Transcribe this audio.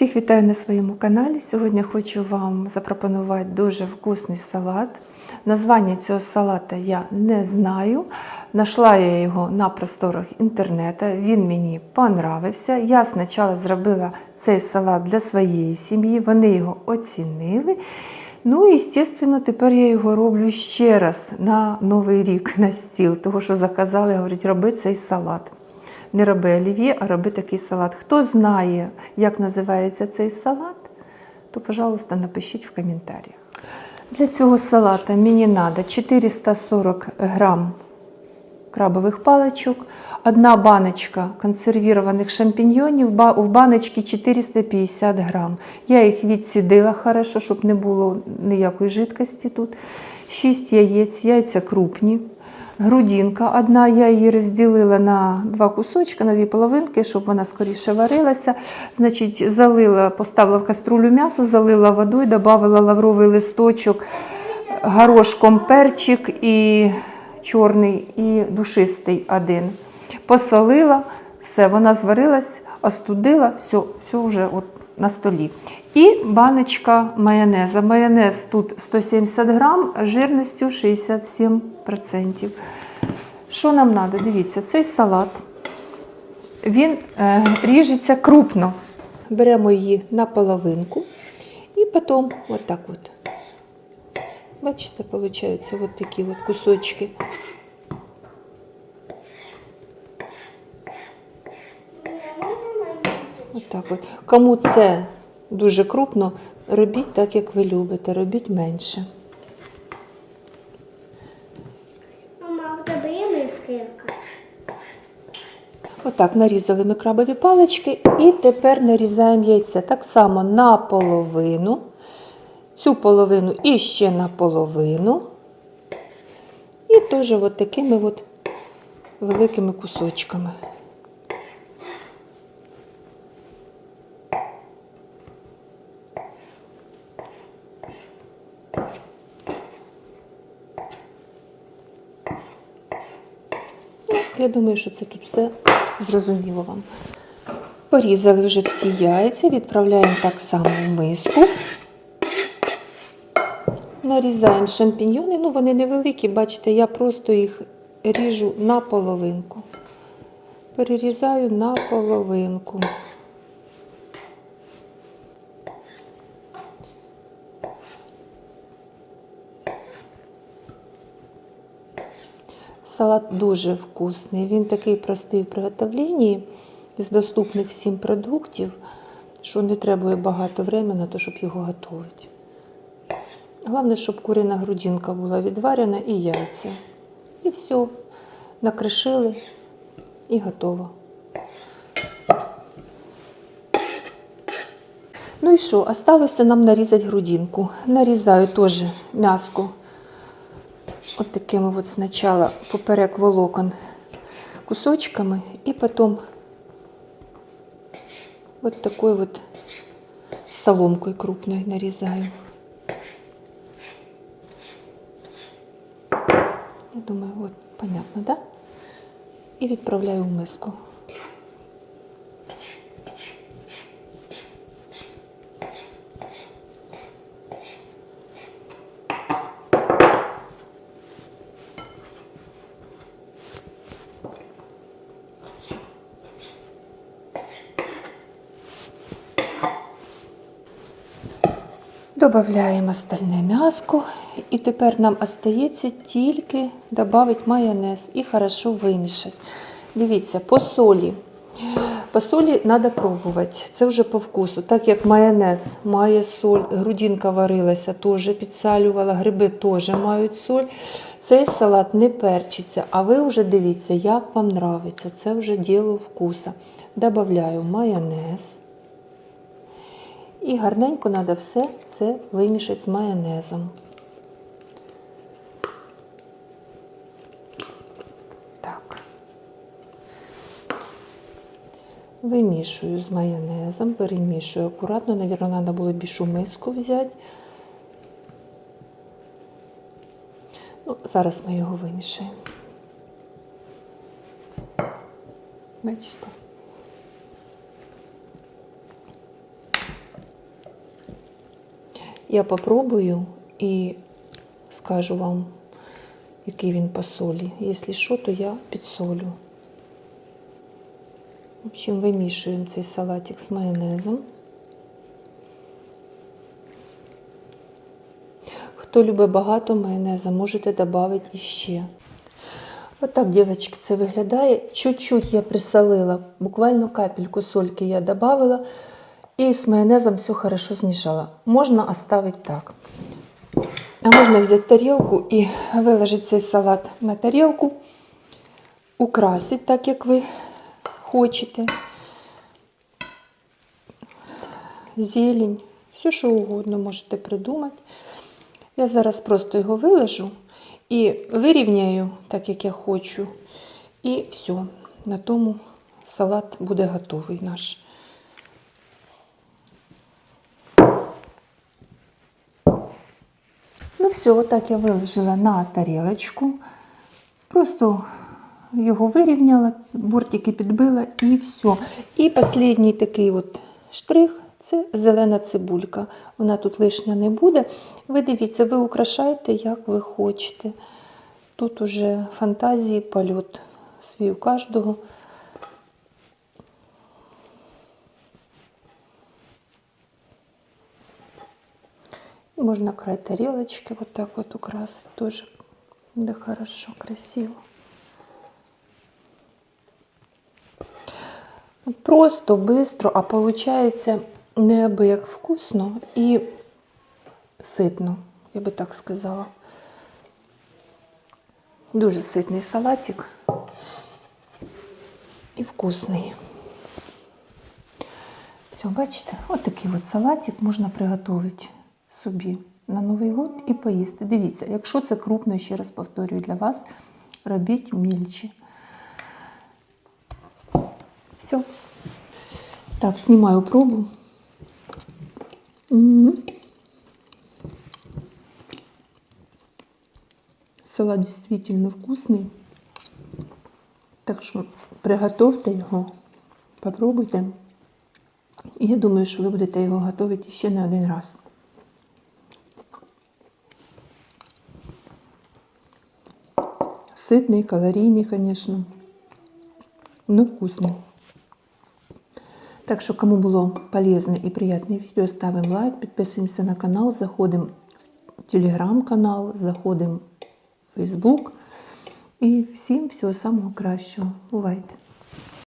Всіх вітаю на своєму каналі. Сьогодні хочу вам запропонувати дуже вкусний салат. Названня цього салата я не знаю. Нашла я його на просторах інтернету. Він мені понравився. Я спочатку зробила цей салат для своєї сім'ї. Вони його оцінили. Ну і, звісно, тепер я його роблю ще раз на Новий рік на стіл, тому що заказали, говорять, роби цей салат. Не роби олів'є, а роби такий салат. Хто знає, як називається цей салат, то, пожалуйста, напишіть в коментарях. Для цього салата мені треба 440 грам крабових паличок, одна баночка консервірованих шампіньйонів, в баночці 450 грам. Я їх відсідила хорошо, щоб не було ніякої жидкості тут. 6 яєць, яйця крупні. Грудинка одна, я її розділила на два кусочки, на дві половинки, щоб вона скоріше варилася. Значить, залила, поставила в каструлю м'ясо, залила водою, додала лавровий листочок, горошком перчик і чорний, і душистий один. Посолила, все, вона зварилась, остудила, все, все вже от на столі. І баночка майонеза. Майонез тут 170 грам, жирністю 67%. Що нам треба? Дивіться, цей салат він е, ріжеться крупно. Беремо її на половинку і потім от так от. Бачите, виходить, от такі от кусочки. Так от. Кому це дуже крупно, робіть так, як ви любите, робіть менше. Мама, у тебе є мискирка? Отак нарізали ми крабові палички і тепер нарізаємо яйце. Так само на половину, цю половину і ще на половину. І теж от такими от великими кусочками. Я думаю, що це тут все зрозуміло вам. Порізали вже всі яйця, відправляємо так само в миску. Нарізаємо шампіньйони. Ну, вони невеликі, бачите, я просто їх ріжу на половинку. Перерізаю на половинку. Салат дуже вкусний. Він такий простий в приготовленні з доступних всім продуктів, що не треба багато времени те, щоб його готувати. Головне, щоб курина грудинка була відварена і яйця. І все. Накришили і готово. Ну і що, осталося нам нарізати грудинку. Нарізаю теж м'яско от такими от спочатку поперек волокон кусочками і потім от такою от соломкою крупною нарізаю. Я думаю, от понятно, да? І відправляю в миску. Добавляємо остальне м'яско. І тепер нам остається тільки додати майонез і хорошо вимішати. Дивіться, по солі. По солі треба пробувати. Це вже по вкусу. Так як майонез має соль, грудинка варилася, теж підсалювала, гриби теж мають соль. Цей салат не перчиться, а ви вже дивіться, як вам подобається. Це вже діло вкуса. Добавляю майонез. І гарненько треба все це вимішати з майонезом. Так. Вимішую з майонезом, перемішую акуратно. Навірно, треба було більшу миску взяти. Ну, зараз ми його вимішаємо. Бачите? Я попробую і скажу вам, який він по солі. Якщо що, то я підсолю. В общем, вимішуємо цей салатик з майонезом. Хто любить багато майонеза, можете додати іще. Отак, дівчатки, це виглядає. Чуть-чуть я присолила, буквально капельку сольки я додала і з майонезом все хорошо змішала. Можна оставити так. А можна взяти тарілку і виложити цей салат на тарілку, украсити так, як ви хочете. Зелень, все, що угодно можете придумати. Я зараз просто його виложу і вирівняю, так як я хочу. І все. На тому салат буде готовий наш. Ну все, отак я виложила на тарілочку. Просто його вирівняла, бортики підбила і все. І останній такий от штрих це зелена цибулька. Вона тут лишня не буде. Ви дивіться, ви украшаєте, як ви хочете. Тут уже фантазії, польот свій у кожного. І можна край тарелочки вот так вот украсить тоже. Да хорошо, красиво. Просто, быстро, а получається неабияк вкусно і ситно, я би так сказала. Дуже ситний салатик і вкусний. Все, бачите, от такий от салатик можна приготувати собі на Новий год і поїсти. Дивіться, якщо це крупно, ще раз повторюю для вас, робіть мільче. Все. Так, знімаю пробу. М. Салат действительно вкусный. Так що приготовте його, попробуйте. І я думаю, що ви будете його готувати ще не один раз. Ситний, калорійний, звісно. Ну, вкусний. Так що, кому було полезне і приємне відео, ставимо лайк, підписуємося на канал, заходимо в телеграм-канал, заходимо в Фейсбук. І всім всього самого кращого. Бувайте!